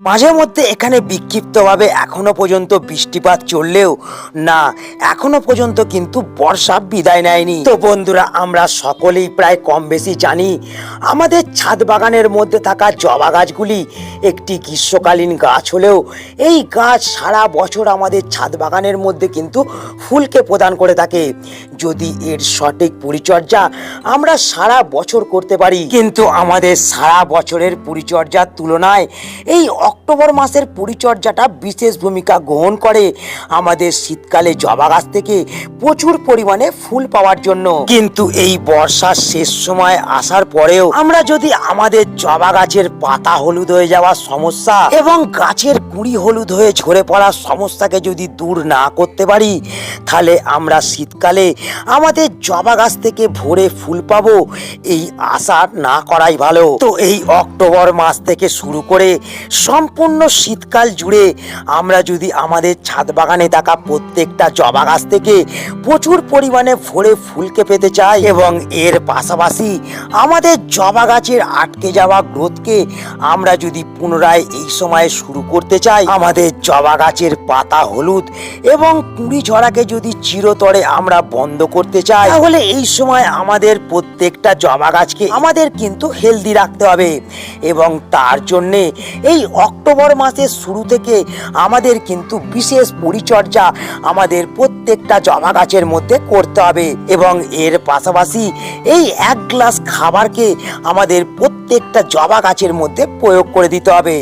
মাঝে মধ্যে এখানে বিক্ষিপ্তভাবে এখনও পর্যন্ত বৃষ্টিপাত চললেও না, এখনও পর্যন্ত কিন্তু বর্ষা বিদায় নেয়নি। তো বন্ধুরা, আমরা সকলেই প্রায় কম বেশি জানি, আমাদের ছাদ বাগানের মধ্যে থাকা জবা গাছগুলি একটি গ্রীষ্মকালীন গাছ হলেও এই গাছ সারা বছর আমাদের ছাদ বাগানের মধ্যে কিন্তু ফুলকে প্রদান করে থাকে। যদি এর সঠিক পরিচর্যা আমরা সারা বছর করতে পারি, কিন্তু আমাদের সারা বছরের পরিচর্যার তুলনায় এই অক্টোবর মাসের পরিচর্যাটা বিশেষ ভূমিকা গ্রহণ করে। আমাদের শীতকালে জবা গাছ থেকে প্রচুর পরিমাণে ফুল পাওয়ার জন্য। কিন্তু এই বর্ষার শেষ সময় আসার পরেও আমরা যদি আমাদের জবা গাছের পাতা হলুদ হয়ে যাওয়ার সমস্যা এবং গাছের কুড়ি হলুদ হয়ে ঝরে পড়ার সমস্যাকে যদি দূর না করতে পারি, তাহলে আমরা শীতকালে আমাদের জবা গাছ থেকে ভরে ফুল পাবো, এই আশা না করাই ভালো। তো এই অক্টোবর মাস থেকে শুরু করে সম্পূর্ণ শীতকাল জুড়ে আমরা যদি আমাদের ছাদ বাগানে থাকা প্রত্যেকটা জবা গাছ থেকে প্রচুর পরিমাণে ভরে ফুলকে পেতে চাই এবং এর পাশাপাশি আমাদের জবা গাছের আটকে যাওয়া গ্রোথকে আমরা যদি পুনরায় এই সময়ে শুরু করতে চাই, আমাদের জবা গাছের পাতা হলুদ এবং কুড়ি ঝরাকে যদি চিরতরে আমরা বন্ধ করতে চাই, তাহলে এই সময় আমাদের প্রত্যেকটা জবা গাছকে আমাদের কিন্তু হেলদি রাখতে হবে এবং তার জন্যে এই অক্টোবর মাসের শুরু থেকে আমাদের কিন্তু বিশেষ পরিচর্যা আমাদের প্রত্যেকটা জবা গাছের মধ্যে করতে হবে। এবং এর পাশাপাশি এই এক গ্লাস খাবারকে আমাদের প্রত্যেকটা জবা গাছের মধ্যে প্রয়োগ করে দিতে হবে।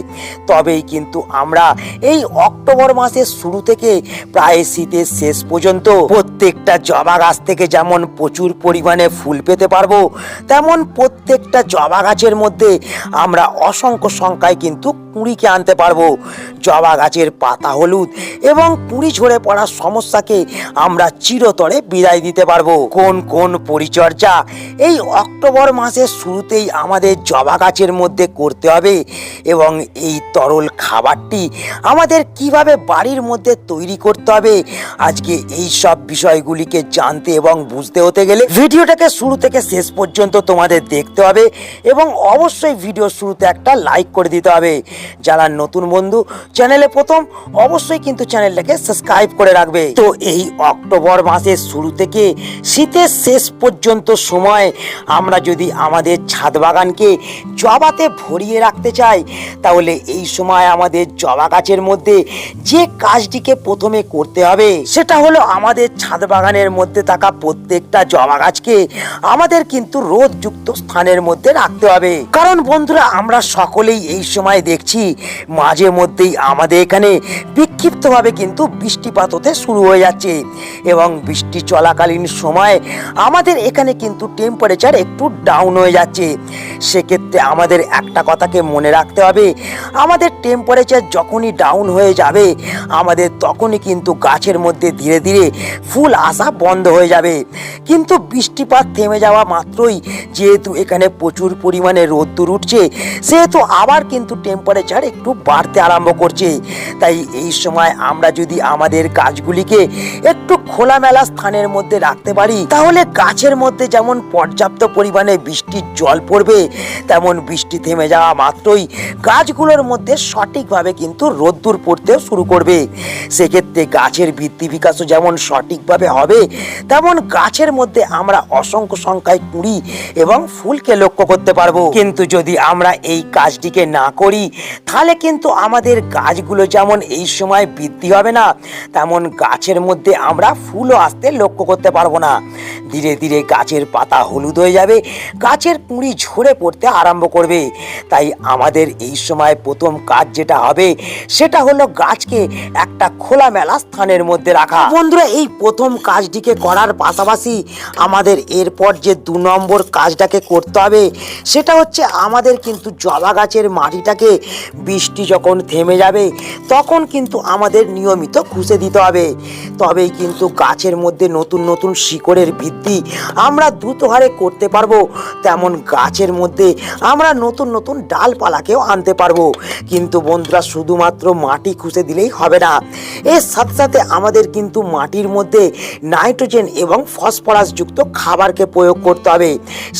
তবেই কিন্তু আমরা এই অক্টোবর মাসের শুরু থেকে প্রায় শীতের শেষ পর্যন্ত প্রত্যেকটা জবা গাছ থেকে যেমন প্রচুর পরিমাণে ফুল পেতে পারব, তেমন প্রত্যেকটা জবা গাছের মধ্যে আমরা অসংখ্য সংখ্যায় কিন্তু কুঁড়িকে আনতে পারব। জবা গাছের পাতা হলুদ এবং কুঁড়ি ঝরে পড়ার সমস্যাকে আমরা চিরতরে বিদায় দিতে পারব। কোন কোন পরিচর্যা এই অক্টোবর মাসের শুরুতেই আমাদের জবা গাছের মধ্যে করতে হবে এবং এই তরল খাবারটি আমাদের কীভাবে বাড়ির মধ্যে তৈরি করতে হবে। আজকে এই সব বিষয়গুলিকে জানতে এবং বুঝতে হতে গেলে ভিডিওটাকে শুরু থেকে শেষ পর্যন্ত তোমাদের দেখতে হবে এবং অবশ্যই ভিডিও শুরুতে একটা লাইক করে দিতে হবে। যারা নতুন বন্ধু, চ্যানেলে প্রথম, অবশ্যই কিন্তু চ্যানেলটাকে সাবস্ক্রাইব করে রাখবে। তো এই অক্টোবর মাসের শুরু থেকে শীতের শেষ পর্যন্ত সময় আমরা যদি আমাদের ছাদ বাগানকে জবাতে ভরিয়ে রাখতে চাই তাহলে এই সময় আমাদের জবা গাছের মধ্যে যে কাজটিকে প্রথমে করতে হবে, সেটা হলো আমাদের ছাদ বাগানের মধ্যে থাকা প্রত্যেকটা জবা গাছকে আমাদের কিন্তু রোদযুক্ত স্থানের মধ্যে রাখতে হবে। কারণ বন্ধুরা, আমরা সকলেই এই সময় দেখছি, মাঝে মধ্যেই আমাদের এখানে বিক্ষিপ্তভাবে কিন্তু বৃষ্টিপাত হতে শুরু হয়ে যাচ্ছে এবং বৃষ্টি চলাকালীন সময় আমাদের এখানে কিন্তু টেম্পারেচার একটু ডাউন হয়ে যাচ্ছে। সেক্ষেত্রে আমাদের একটা কথাকে মনে রাখতে হবে। আমাদের টেম্পারেচার যখনই ডাউন হয়ে যাবে, আমাদের তখনই কিন্তু গাছের মধ্যে ধীরে ধীরে ফুল আসা বন্ধ হয়ে যাবে। কিন্তু বৃষ্টিপাত থেমে যাওয়া মাত্রই যেহেতু এখানে প্রচুর পরিমাণে রোদ্দুর উঠছে, সেহেতু আবার কিন্তু টেম্পারেচার একটু বাড়তে আরম্ভ করছে। তাই এই সময় আমরা যদি আমাদের গাছগুলিকে একটু খোলামেলা স্থানের মধ্যে রাখতে পারি, তাহলে গাছের মধ্যে যেমন পর্যাপ্ত পরিমাণে বৃষ্টির জল পড়বে তেমন বৃষ্টি থেমে যাওয়া মাত্রই গাছগুলোর মধ্যে সঠিকভাবে কিন্তু রোদ্দুর পড়তেও শুরু করবে। সেক্ষেত্রে গাছের বৃদ্ধি বিকাশও যেমন সঠিকভাবে হবে, তেমন গাছের মধ্যে আমরা অসংখ্য সংখ্যায় কুড়ি এবং ফুলকে লক্ষ্য করতে পারব। কিন্তু যদি আমরা এই কাজটিকে না করি, তাহলে কিন্তু আমাদের গাছগুলো যেমন এই সময় বৃদ্ধি হবে না, তেমন গাছের মধ্যে আমরা ফুলও আসতে লক্ষ্য করতে পারব না। ধীরে ধীরে গাছের পাতা হলুদ হয়ে যাবে, গাছের কুঁড়ি ঝরে পড়তে আরম্ভ করবে। তাই আমাদের এই সময় প্রথম কাজ যেটা হবে, সেটা হলো গাছকে একটা খোলামেলা স্থানের মধ্যে রাখা। বন্ধুরা, এই প্রথম কাজটিকে করার পাশাপাশি আমাদের এরপর যে দু নম্বর কাজটাকে করতে হবে, সেটা হচ্ছে আমাদের কিন্তু জবা গাছের মাটিটাকে বৃষ্টি যখন থেমে যাবে, তখন কিন্তু আমাদের নিয়মিত খুঁজে দিতে হবে। তবেই কিন্তু গাছের মধ্যে নতুন নতুন শিকড়ের বৃদ্ধি আমরা দ্রুত হারে করতে পারব। তেমন গাছের মধ্যে আমরা নতুন নতুন ডালপালাকেও আনতে পারব। কিন্তু বন্ধুরা, শুধুমাত্র মাটি খুঁজে দিলেই হবে না। এর সাথে সাথে আমাদের কিন্তু মাটির মধ্যে নাইট্রোজেন এবং ফসফরাস যুক্ত খাবারকে প্রয়োগ করতে হবে।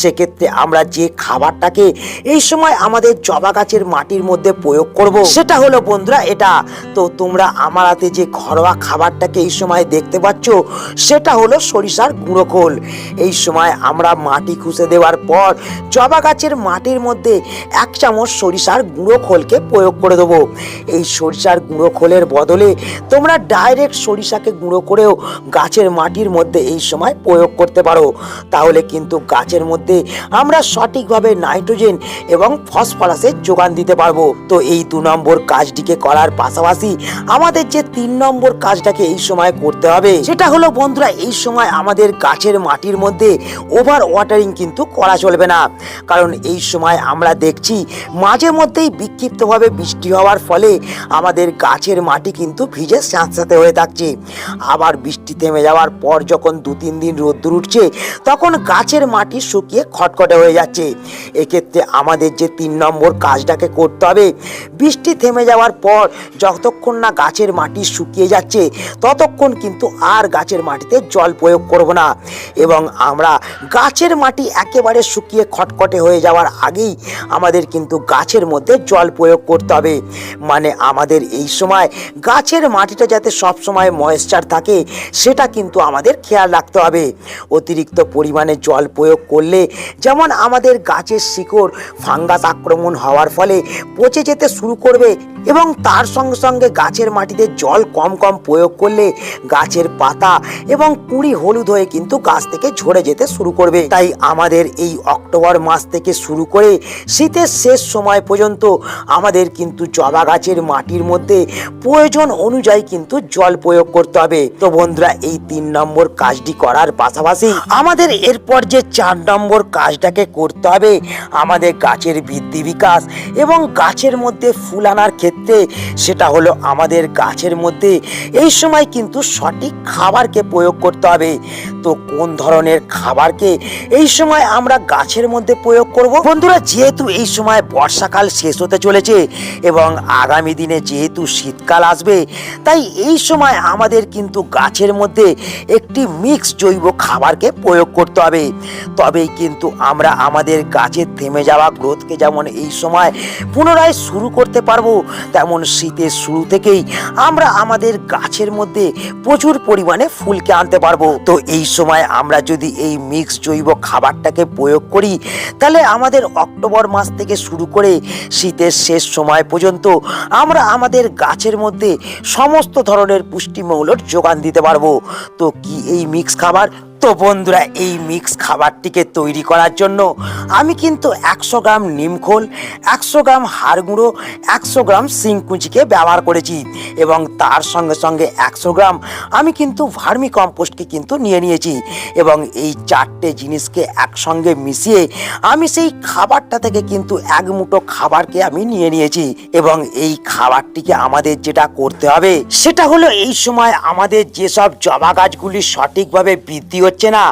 সেক্ষেত্রে আমরা যে খাবারটাকে এই সময় আমাদের জবা গাছের মাটির মধ্যে প্রয়োগ করব, সেটা হলো বন্ধুরা এটা। তো তোমরা আমার হাতে যে ঘরোয়া খাবারটাকে এই সময় দেখতে পাচ্ছ, সেটা হলো সরিষার গুঁড়ো খোল। এই সময় আমরা মাটি খুঁজে দেওয়ার পর জবা গাছের মাটির মধ্যে এক চামচ সরিষার গুঁড়ো খোলকে প্রয়োগ করে দেবো। এই সরিষার গুঁড়ো খোলের বদলে তোমরা ডাইরেক্ট সরিষাকে গুঁড়ো করেও গাছের মাটির মধ্যে এই সময় প্রয়োগ করতে পারো। তাহলে কিন্তু গাছের মধ্যে আমরা সঠিকভাবে নাইট্রোজেন এবং ফসফরাসের যোগান দিতে পারব। তো এই দু নম্বর কাজটিকে করার পাশাপাশি আমাদের যে তিন নম্বর কাজটাকে এই সময় করতে হবে, সেটা হলো বন্ধুরা এই সময় আমাদের গাছের মাটির মধ্যে ওভার ওয়াটারিং কিন্তু করা চলবে না। কারণ এই সময় আমরা দেখছি মাঝে মধ্যেই বিক্ষিপ্তভাবে বৃষ্টি হওয়ার ফলে আমাদের গাছের মাটি কিন্তু ভিজে স্যাঁতস্যাঁতে হয়ে থাকছে। আবার বৃষ্টি থেমে যাওয়ার পর যখন দু তিন দিন রোদ্দুর উঠছে, তখন গাছের মাটি শুকিয়ে খটখটে হয়ে যাচ্ছে। এক্ষেত্রে আমাদের যে তিন নম্বর কাজটাকে করতে হবে, বৃষ্টি থেমে যাওয়ার পর যতক্ষণ না গাছের মাটি শুকিয়ে যাচ্ছে, ততক্ষণ কিন্তু আর গাছের মাটিতে জল প্রয়োগ করব না। এবং আমরা গাছের মাটি একেবারে শুকিয়ে খটখটে হয়ে যাওয়ার আগেই আমাদের কিন্তু গাছের মধ্যে জল প্রয়োগ করতে হবে। মানে আমাদের এই সময় গাছের মাটিটা যাতে সব সময় ময়েশ্চার থাকে সেটা কিন্তু আমাদের খেয়াল রাখতে হবে। অতিরিক্ত পরিমাণে জল প্রয়োগ করলে যেমন আমাদের গাছের শিকড় ফাঙ্গাস আক্রমণ হওয়ার ফলে পচে যেতে শুরু করবে এবং তার সঙ্গে সঙ্গে গাছের মাটিতে জল কম কম প্রয়োগ করলে গাছের পাতা এবং কুড়ি হলুদ হয়ে কিন্তু গাছ থেকে ঝরে যেতে শুরু করবে। তাই আমাদের এই অক্টোবর মাস থেকে শুরু করে শীতের শেষ সময় পর্যন্ত আমাদের কিন্তু জবা গাছের মাটির মধ্যে প্রয়োজন অনুযায়ী কিন্তু জল প্রয়োগ করতে হবে। তো বন্ধুরা এই তিন নম্বর কাজটি করার পাশাপাশি আমাদের এরপর যে চার নম্বর কাজটাকে করতে হবে, আমাদের গাছের বৃদ্ধি বিকাশ এবং গাছের মধ্যে ফুল আনার ক্ষেত্রে সেটা হলো আমাদের গাছের মধ্যে এই সময় কিন্তু সঠিক খাবারকে প্রয়োগ করতে হবে। তো কোন ধরনের খাবারকে এই সময় আমরা গাছের মধ্যে প্রয়োগ করব? বন্ধুরা, যেহেতু এই সময় বর্ষাকাল শেষ হতে চলেছে এবং আগামী দিনে যেহেতু শীতকাল আসবে, তাই এই সময় আমাদের কিন্তু গাছের মধ্যে একটি মিক্স জৈব খাবারকে প্রয়োগ করতে হবে। তবেই কিন্তু আমরা আমাদের গাছের থেমে যাওয়া গ্রোথকে যেমন এই সময় পুনরায় শুরু করতে পারব, তেমন শীতের শুরু থেকেই আমরা আমাদের গাছের মধ্যে প্রচুর পরিমাণে ফুলকে আনতে পারব। তো এই সময় আমরা যদি এই মিক্স জৈব খাবারটাকে প্রয়োগ করি, তাহলে আমাদের অক্টোবর মাস থেকে শুরু করে শীতের শেষ সময় পর্যন্ত আমরা আমাদের গাছের মধ্যে সমস্ত ধরনের পুষ্টিমৌলর যোগান দিতে পারব। তো কি এই মিক্স খাবার? তো বন্ধুরা, এই মিক্স খাবারটিকে তৈরি করার জন্য আমি কিন্তু একশো গ্রাম নিমখোল একশো গ্রাম হাড় গুঁড়ো, একশো গ্রাম সিংকুচিকে ব্যবহার করেছি এবং তার সঙ্গে সঙ্গে একশো গ্রাম আমি কিন্তু ভার্মি কম্পোস্টকে কিন্তু নিয়ে নিয়েছি এবং এই চারটে জিনিসকে একসঙ্গে মিশিয়ে আমি সেই খাবারটা থেকে কিন্তু এক মুঠো খাবারকে আমি নিয়ে নিয়েছি এবং এই খাবারটিকে আমাদের যেটা করতে হবে সেটা হলো এই সময় আমাদের যেসব জবা গাছগুলি সঠিকভাবে বৃদ্ধি হচ্ছে না।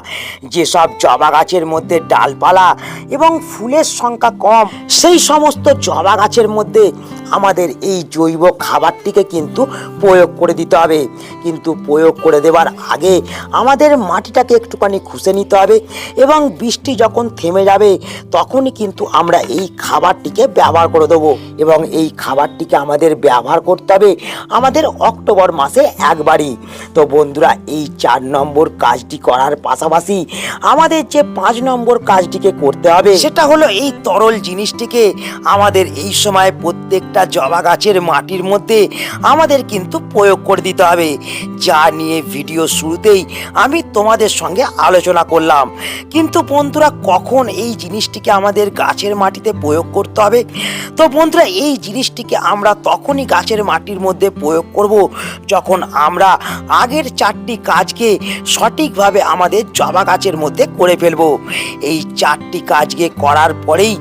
যেসব জবা গাছের মধ্যে ডালপালা এবং ফুলের সংখ্যা কম, সেই সমস্ত জবা গাছের মধ্যে আমাদের এই জৈব খাবারটিকে কিন্তু প্রয়োগ করে দিতে হবে। কিন্তু প্রয়োগ করে দেওয়ার আগে আমাদের মাটিটাকে একটুখানি খুঁজে নিতে হবে এবং বৃষ্টি যখন থেমে যাবে তখনই কিন্তু আমরা এই খাবারটিকে ব্যবহার করে দেবো এবং এই খাবারটিকে আমাদের ব্যবহার করতে হবে আমাদের অক্টোবর মাসে একবারই। তো বন্ধুরা, এই চার নম্বর কাজটি করার পাশাপাশি আমাদের যে পাঁচ নম্বর কাজটিকে করতে হবে, সেটা হলো এই তরল জিনিসটিকে আমাদের এই সময় প্রত্যেকটা জবা গাছের মাটির মধ্যে আমাদের কিন্তু প্রয়োগ করে দিতে হবে। যা নিয়ে ভিডিও শুরুতেই আমি তোমাদের সঙ্গে আলোচনা করলাম। কিন্তু বন্ধুরা, কখন এই জিনিসটিকে আমাদের গাছের মাটিতে প্রয়োগ করতে হবে? তো বন্ধুরা, এই জিনিসটিকে আমরা তখনই গাছের মাটির মধ্যে প্রয়োগ করব যখন আমরা আগের চারটি কাজকে সঠিকভাবে আমাদের জবা গাছের মধ্যে করে ফেলব। এই চারটি কাজকে করার পরেই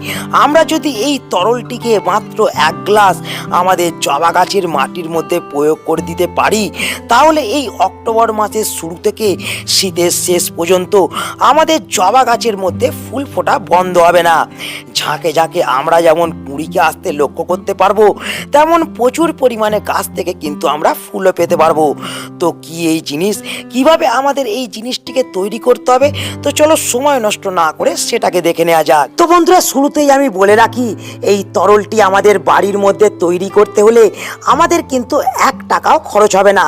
আমরা যদি এই তরলটিকে মাত্র এক গ্লাস ফসফরাস আমাদের জবা গাছের মাটির মধ্যে প্রয়োগ করে দিতে পারি? তাহলে এই অক্টোবর মাসের শুরু থেকে শীতের শেষ পর্যন্ত আমাদের জবা গাছের মধ্যে ফুল ফোটা বন্ধ হবে না। ঝাঁকে ঝাঁকে আমরা যেমন কুড়িকে আসতে লক্ষ্য করতে পারব, তেমন প্রচুর পরিমাণে গাছ থেকে কিন্তু আমরা ফুলও পেতে পারব। তো কি এই জিনিস? কীভাবে আমাদের এই জিনিসটিকে তৈরি করতে হবে? তো চলো সময় নষ্ট না করে সেটাকে দেখে নেওয়া যাক। তো বন্ধুরা, শুরুতেই আমি বলে রাখি, এই তরলটি আমাদের বাড়ির মধ্যে তৈরি করতে হলে আমাদের কিন্তু এক টাকাও খরচ হবে না।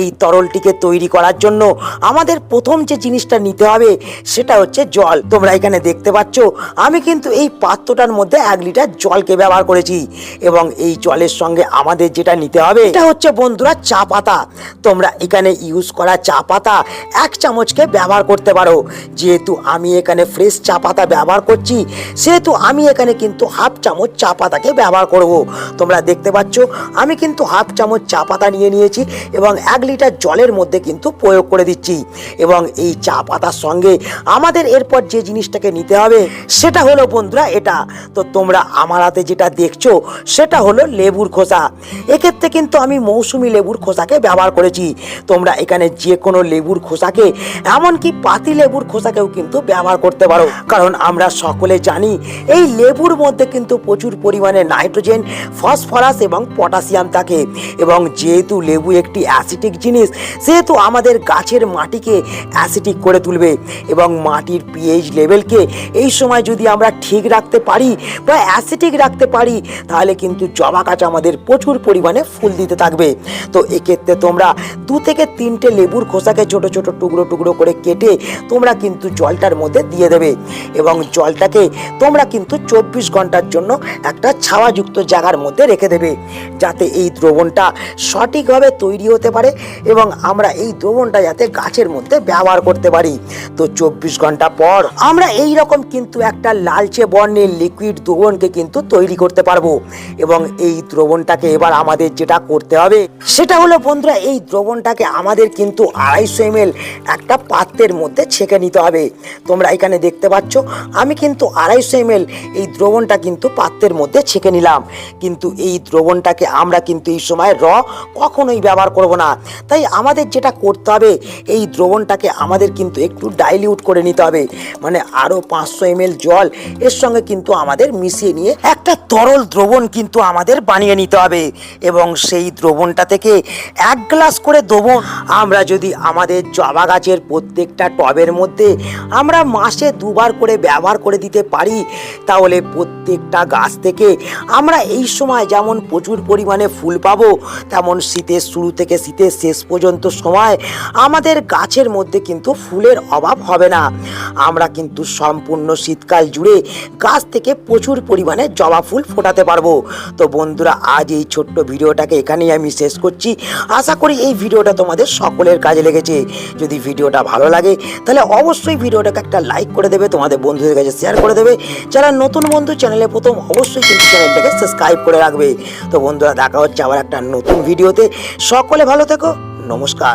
এই তরলটিকে তৈরি করার জন্য আমাদের প্রথম যে জিনিসটা নিতে হবে সেটা হচ্ছে জল। তোমরা এখানে দেখতে পাচ্ছ, আমি কিন্তু এই পাত্রটার মধ্যে এক লিটার জলকে ব্যবহার করেছি এবং এই জলের সঙ্গে আমাদের যেটা নিতে হবে এটা হচ্ছে বন্ধুরা চা পাতা। তোমরা এখানে ইউজ করা চা পাতা এক চামচকে ব্যবহার করতে পারো। যেহেতু আমি এখানে ফ্রেশ চা পাতা ব্যবহার করছি, সেহেতু আমি এখানে কিন্তু হাফ চামচ চা পাতাকে ব্যবহার করব। তোমরা দেখতে পাচ্ছ, আমি কিন্তু হাফ চামচ চা পাতা নিয়ে নিয়েছি এবং এক লিটার জলের মধ্যে কিন্তু প্রয়োগ করে দিচ্ছি। এবং এই চা পাতার সঙ্গে আমাদের এরপর যে জিনিসটাকে নিতে হবে, সেটা হলো বন্ধুরা এটা। তো তোমরা আমার হাতে যেটা দেখছ, সেটা হলো লেবুর খোসা। এক্ষেত্রে কিন্তু আমি মৌসুমি লেবুর খোসাকে ব্যবহার করেছি। তোমরা এখানে যে কোনো লেবুর খোসাকে, এমনকি পাতি লেবুর খোসাকেও কিন্তু ব্যবহার করতে পারো। কারণ আমরা সকলে জানি, এই লেবুর মধ্যে কিন্তু প্রচুর পরিমাণে নাইট্রোজেন ফসফরাস এবং পটাশিয়াম থাকে। এবং যেহেতু লেবু একটি অ্যাসিটিক জিনিস, সেহেতু আমাদের গাছের মাটিকে অ্যাসিটিক করে তুলবে এবং মাটির পিএইচ লেভেলকে এই সময় যদি আমরা ঠিক রাখতে পারি বা অ্যাসিটিক রাখতে পারি, তাহলে কিন্তু জবা গাছ আমাদের প্রচুর পরিমাণে ফুল দিতে থাকবে। তো এক্ষেত্রে তোমরা দু থেকে তিনটে লেবুর খোসাকে ছোট ছোট টুকরো টুকরো করে কেটে তোমরা কিন্তু জলটার মধ্যে দিয়ে দেবে এবং জলটাকে তোমরা কিন্তু চব্বিশ ঘণ্টার জন্য একটা ছাওয়াযুক্ত জায়গার মধ্যে রেখে দেবে যাতে এই দ্রবণটা সঠিকভাবে তৈরি হতে পারে এবং আমরা এই দ্রবণটা যাতে গাছের মধ্যে ব্যবহার করতে পারি। তো চব্বিশ ঘণ্টা পর আমরা এই রকম কিন্তু একটা লালচে বর্ণের লিকুইড দ্রবণকে কিন্তু তৈরি করতে পারব এবং এই দ্রবণটাকে এবার আমাদের যেটা করতে হবে সেটা হলো বন্ধুরা এই দ্রবণটাকে আমাদের কিন্তু আড়াইশো এম একটা পাত্রের মধ্যে ছেঁকে নিতে হবে। তোমরা এখানে দেখতে পাচ্ছ, আমি কিন্তু আড়াইশো এম এই দ্রবণটা কিন্তু পাত্রের মধ্যে ছেঁকে নিলাম। কিন্তু এই দ্রবণটাকে আমরা কিন্তু এই সময় র কখনোই ব্যবহার করব না। তাই আমাদের যেটা করতে হবে, এই দ্রবণটাকে আমাদের কিন্তু একটু ডাইলিউট করে নিতে হবে। মানে আরও পাঁচশো এম জল, এর সঙ্গে কিন্তু আমাদের মিশিয়ে নিয়ে একটা তরল দ্রবণ কিন্তু আমাদের বানিয়ে নিতে হবে। এবং সেই দ্রবণটা থেকে এক গ্লাস করে দ্রবণ আমরা যদি আমাদের জবা গাছের প্রত্যেকটা টবের মধ্যে আমরা মাসে দুবার করে ব্যবহার করে দিতে পারি, তাহলে প্রত্যেকটা গাছ থেকে আমরা এই সময় যেমন প্রচুর পরিমাণে ফুল পাবো, তেমন শীতের শুরু থেকে শীতের শেষ পর্যন্ত সময় আমাদের গাছের মধ্যে কিন্তু ফুলের অভাব হবে না। আমরা কিন্তু সম্পূর্ণ শীতকাল জুড়ে গাছ থেকে প্রচুর পরিমাণে জবা ফুল ফোটাতে পারব। তো বন্ধুরা, আজ এই ছোট্ট ভিডিওটাকে এখানেই আমি শেষ করছি। আশা করি এই ভিডিওটা তোমাদের সকলের কাজে লেগেছে। যদি ভিডিওটা ভালো লাগে, তাহলে অবশ্যই ভিডিওটাকে একটা লাইক করে দেবে, তোমাদের বন্ধুদের কাছে শেয়ার করে দেবে। যারা নতুন বন্ধু, চ্যানেলে প্রথম, অবশ্যই কিন্তু চ্যানেলটাকে সাবস্ক্রাইব করে রাখবে। তো বন্ধুরা, দেখা হচ্ছে আবার একটা নতুন ভিডিওতে। সকলে ভালো থেকো। নমস্কার।